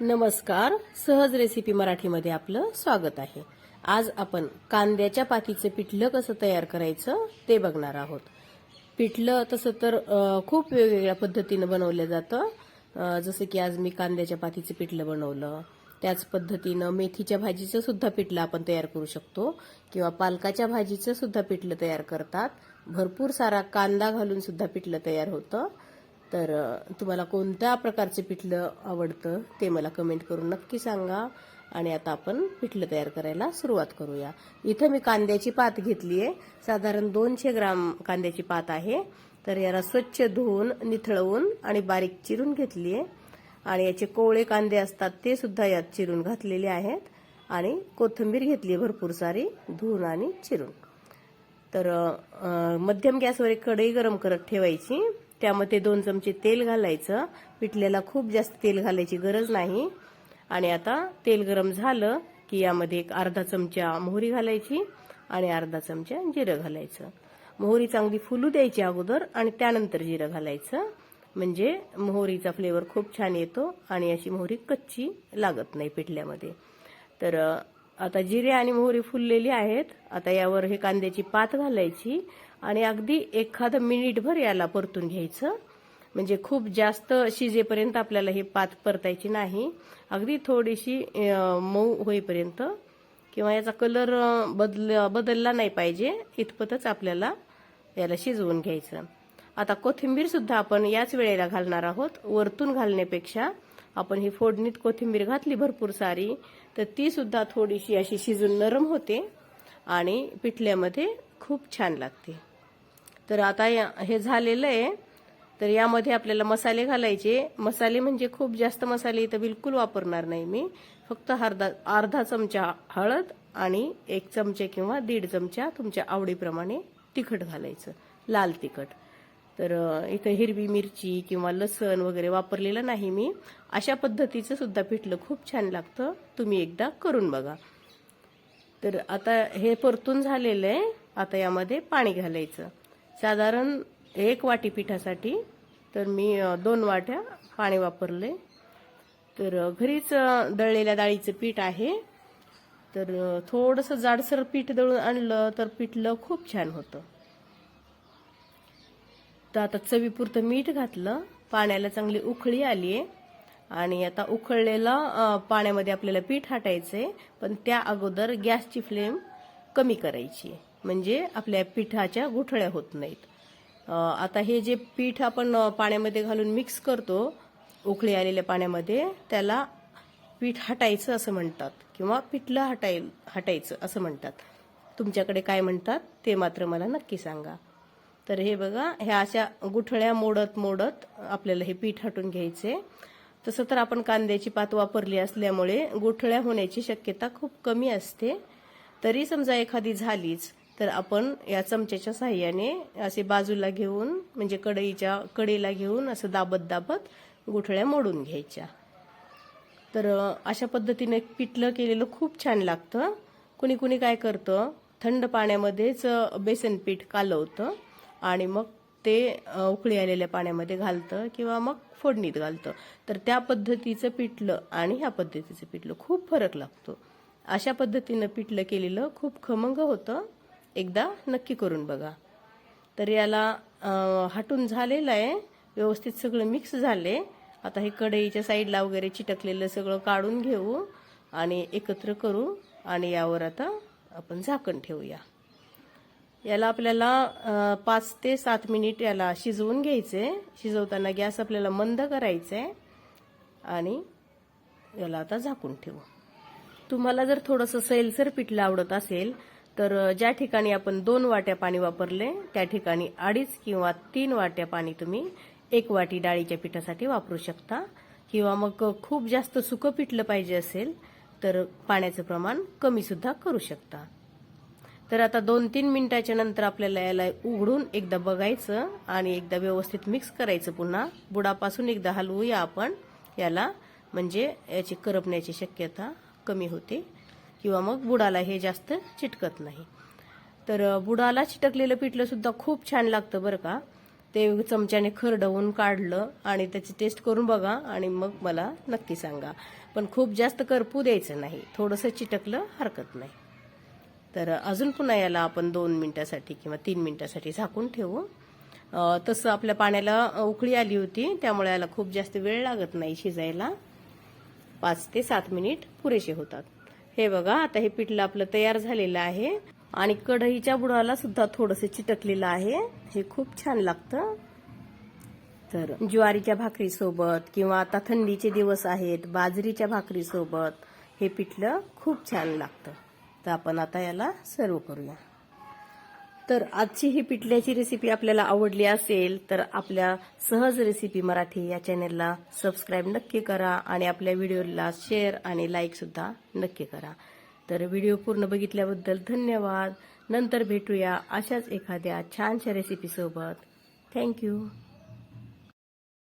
नमस्कार. सहज रेसिपी मराठीमध्ये आपलं स्वागत आहे. आज आपण कांद्याच्या पातीचं पिठलं कसं तयार करायचं ते बघणार आहोत. पिठलं तसं तर खूप वेगवेगळ्या पद्धतीनं बनवलं जातं. जसं की आज मी कांद्याच्या पातीचं पिठलं बनवलं. त्याच पद्धतीनं मेथीच्या भाजीचं सुद्धा पिठलं आपण तयार करू शकतो. किंवा पालकाच्या भाजीचं सुद्धा पिठलं तयार करतात. भरपूर सारा कांदा घालून सुद्धा पिठलं तयार होतं. तर तुम्हाला कोणत्या प्रकारचे पिठलं आवडतं ते मला कमेंट करून नक्की सांगा. आणि आता आपण पिठलं तयार करायला सुरुवात करूया. इथं मी कांद्याची पात घेतली आहे साधारण दोनशे ग्राम कांद्याची पात आहे. तर याला स्वच्छ धुवून निथळवून आणि बारीक चिरून घेतली आहे आणि याचे कोवळे कांदे असतात ते सुद्धा यात चिरून घातलेले आहेत. आणि कोथिंबीर घेतली आहे भरपूर सारी धुवून आणि चिरून. तर मध्यम गॅसवर एक कढई गरम करत ठेवायची. त्यामध्ये दोन चमचे तेल घालायचं. पिठल्याला खूप जास्त तेल घालायची गरज नाही. आणि आता तेल गरम झालं की यामध्ये एक अर्धा चमचा मोहरी घालायची आणि अर्धा चमचा जिरं घालायचं. मोहरी चांगली फुलू द्यायची अगोदर आणि त्यानंतर जिरं घालायचं. म्हणजे मोहरीचा फ्लेवर खूप छान येतो आणि अशी मोहरी कच्ची लागत नाही पिठल्यामध्ये. तर आता जिरे आणि मोहरी फुललेली आहेत. आता यावर हे कांद्याची पात घालायची आणि अगदी एखादं मिनिटभर याला परतून घ्यायचं. म्हणजे खूप जास्त शिजेपर्यंत आपल्याला हे पात परतायची नाही. अगदी थोडीशी मऊ होईपर्यंत किंवा याचा कलर बदल बदलला नाही पाहिजे. इतपतच आपल्याला याला शिजवून घ्यायचं. आता कोथिंबीर सुद्धा आपण याच वेळेला घालणार आहोत. वरतून घालण्यापेक्षा आपण ही फोडणीत कोथिंबीर घातली भरपूर सारी तर ती सुद्धा थोडीशी अशी शिजून नरम होते आणि पिठल्यामध्ये खूप छान लागते. तर आता या- हे झालेलं आहे. तर यामध्ये आपल्याला मसाले घालायचे. मसाले म्हणजे खूप जास्त मसाले इथं बिलकुल वापरणार नाही मी. फक्त अर्धा अर्धा चमचा हळद आणि एक चमचे किंवा दीड चमचा तुमच्या आवडीप्रमाणे तिखट घालायचं. लाल तिखट. तर इथं हिरवी मिरची किंवा लसण वगैरे वापरलेलं नाही मी. अशा पद्धतीचं सुद्धा पिठलं खूप छान लागतं. तुम्ही एकदा करून बघा. तर आता हे परतून झालेलं आहे. आता यामध्ये पाणी घालायचं. साधारण एक वाटी पिठासाठी तर मी दोन वाट्या पाणी वापरले तर घरीच दळलेल्या डाळीचं पीठ आहे. तर थोडंसं जाडसर पीठ दळून आणलं तर पिठलं खूप छान होतं. तर आता चवीपुरतं मीठ घातलं पाण्याला चांगली उकळी आली आहे. आणि आता उखळलेलं पाण्यामध्ये आपल्याला पीठ हटायचंय पण त्या अगोदर गॅसची फ्लेम कमी करायची म्हणजे आपल्या पिठाच्या गुठळ्या होत नाहीत. आता हे जे पीठ आपण पाण्यामध्ये घालून मिक्स करतो उकळी आलेल्या पाण्यामध्ये त्याला पीठ हटायचं असं म्हणतात किंवा पिठलं हटाय हटायचं असं म्हणतात. तुमच्याकडे काय म्हणतात ते मात्र मला नक्की सांगा. तर हे बघा ह्या अशा गुठळ्या मोडत मोडत आपल्याला हे पीठ हटून घ्यायचे. तसं तर आपण कांद्याची पात वापरली असल्यामुळे गुठळ्या होण्याची शक्यता खूप कमी असते. तरी समजा एखादी झालीच तर आपण या चमच्याच्या साह्याने असे बाजूला घेऊन म्हणजे कढईच्या कडेला घेऊन असं दाबत दाबत गुठळ्या मोडून घ्यायच्या. तर अशा पद्धतीने पिठलं केलेलं खूप छान लागतं. कुणी कुणी काय करतं थंड पाण्यामध्येच बेसन पीठ कालवतं. आणि मग ते उकळी आलेल्या पाण्यामध्ये घालतं किंवा मग फोडणीत घालतं. तर त्या पद्धतीचं पिठलं आणि ह्या पद्धतीचं पिठलं खूप फरक लागतो. अशा पद्धतीनं पिठलं केलेलं खूप खमंग होतं. एकदा नक्की करून बघा. तर याला हटून झालेलं आहे. व्यवस्थित सगळं मिक्स झाले. आता हे कढईच्या साईडला वगैरे चिटकलेलं सगळं काढून घेऊ आणि एकत्र करू आणि यावर आता आपण झाकण ठेवूया. याला आपल्याला पाच ते सात मिनिट याला शिजवून घ्यायचे. शिजवताना गॅस आपल्याला मंद करायचा आहे आणि याला आता झाकून ठेवू. तुम्हाला जर थोडंसं सैलसर पिठलं आवडत असेल तर ज्या ठिकाणी आपण दोन वाट्या पाणी वापरले त्या ठिकाणी अडीच किंवा तीन वाट्या पाणी तुम्ही एक वाटी डाळीच्या पिठासाठी वापरू शकता. किंवा मग खूप जास्त सुकं पिठलं पाहिजे असेल तर पाण्याचं प्रमाण कमीसुद्धा करू शकता. तर आता दोन तीन मिनिटाच्या नंतर आपल्याला याला उघडून एकदा बघायचं आणि एकदा व्यवस्थित मिक्स करायचं पुन्हा. बुडापासून एकदा हलवूया आपण. याला म्हणजे याची करपण्याची शक्यता कमी होते. किंवा मग बुडाला हे जास्त चिटकत नाही. तर बुडाला चिटकलेलं पिठलं सुद्धा खूप छान लागतं बरं का. ते चमच्याने खरडवून काढलं आणि त्याची टेस्ट करून बघा आणि मग मला नक्की सांगा. पण खूप जास्त करपू द्यायचं नाही. थोडंसं चिटकलं हरकत नाही. तर अजून पुन्हा याला आपण दोन मिनिटासाठी किंवा तीन मिनिटासाठी झाकून ठेवू. तसं आपल्या पाण्याला उकळी आली होती त्यामुळे याला खूप जास्त वेळ लागत नाही शिजायला. पाच ते सात मिनिट पुरेसे होतात. हे बघा आता हे पिठलं आपलं तयार झालेलं आहे. आणि कढईच्या बुडाला सुद्धा थोडंसं चिटकलेलं आहे. हे खूप छान लागतं. तर ज्वारीच्या भाकरीसोबत किंवा आता थंडीचे दिवस आहेत बाजरीच्या भाकरीसोबत हे पिठलं खूप छान लागतं. तर आपण आता याला सर्व करूया. तर आजची ही पिठल्याची रेसिपी आपल्याला आवडली असेल तर आपल्या सहज रेसिपी मराठी या चॅनेलला सबस्क्राईब नक्की करा आणि आपल्या व्हिडिओला शेअर आणि लाईकसुद्धा नक्की करा. तर व्हिडिओ पूर्ण बघितल्याबद्दल धन्यवाद. नंतर भेटूया अशाच एखाद्या छानशा रेसिपीसोबत थँक्यू